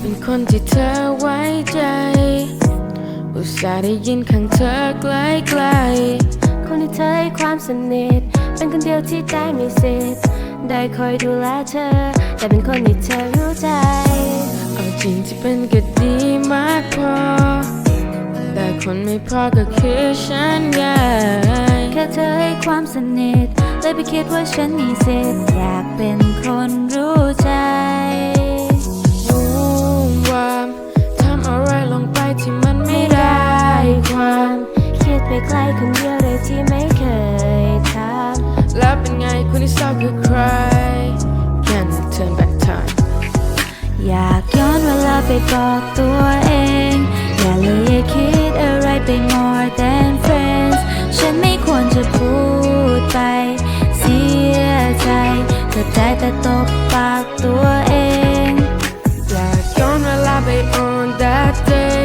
เป็นคนที่เธอไว้ใจ อุตส่าห์ได้ยินข้างเธอไกลไกลคนที่เธอให้ความสนิท เป็นคนเดียวที่ได้มีสิทธิ์ได้คอยดูแลเธอ แต่เป็นคนที่เธอรู้ใจ เอาจริงที่เป็นก็ดีมากพอ แต่คนไม่พอก็คือฉันไงแค่เธอให้ความสนิทเลยไปคิดว่าฉันมีสิทธิ์อยากเป็นคนรู้ใจ คิดไปไกลคนเดียวเลยที่ไม่เคยทำแล้วเป็นไงคนที่ชอบคือใคร Can you turn back time อยากย้อนเวลาไปบอกตัวเอง อย่าเลยอย่าคิดอะไรไป more than friends ฉันไม่ควรจะพูดไป เสียใจก็ได้แต่ตบปากตัวเอง อยากย้อนเวลาไป on that day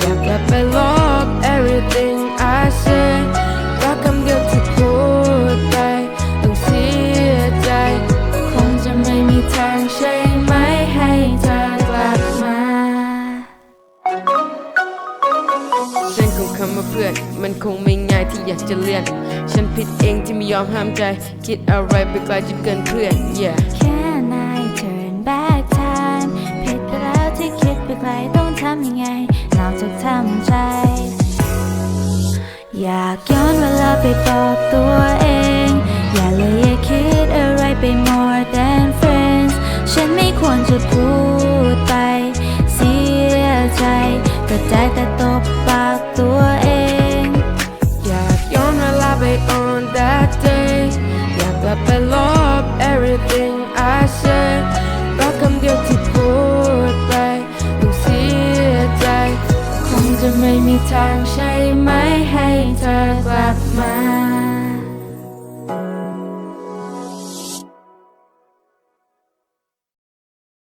อยากกลับไปลบ everything ฉันคงคำว่าเพื่อน มันคงไม่ง่ายที่อยากจะเลี่ยนฉันผิดเองที่ไม่ยอมห้ามใจ คิดอะไรไปไกลจนเกินเพื่อน yeah Can I turn back time ผิดไปแล้วที่คิดไปไกลต้องทำยังไง นอกจากทำใจ อยากย้อนเวลาไปบอกตัวเอง อย่าเลยอย่าคิดอะไรไป more than friends ฉันไม่ควรจะพูดไป เสียใจก็ได้แต่ตบปาก ตัวเอง อยากย้อนเวลาไป on that day อยากกลับไปลบ everything I said รักคำเดียวที่พูดไปต้องเสียใจ คงจะไม่มีทางใช่ไหมให้เธอกลับมา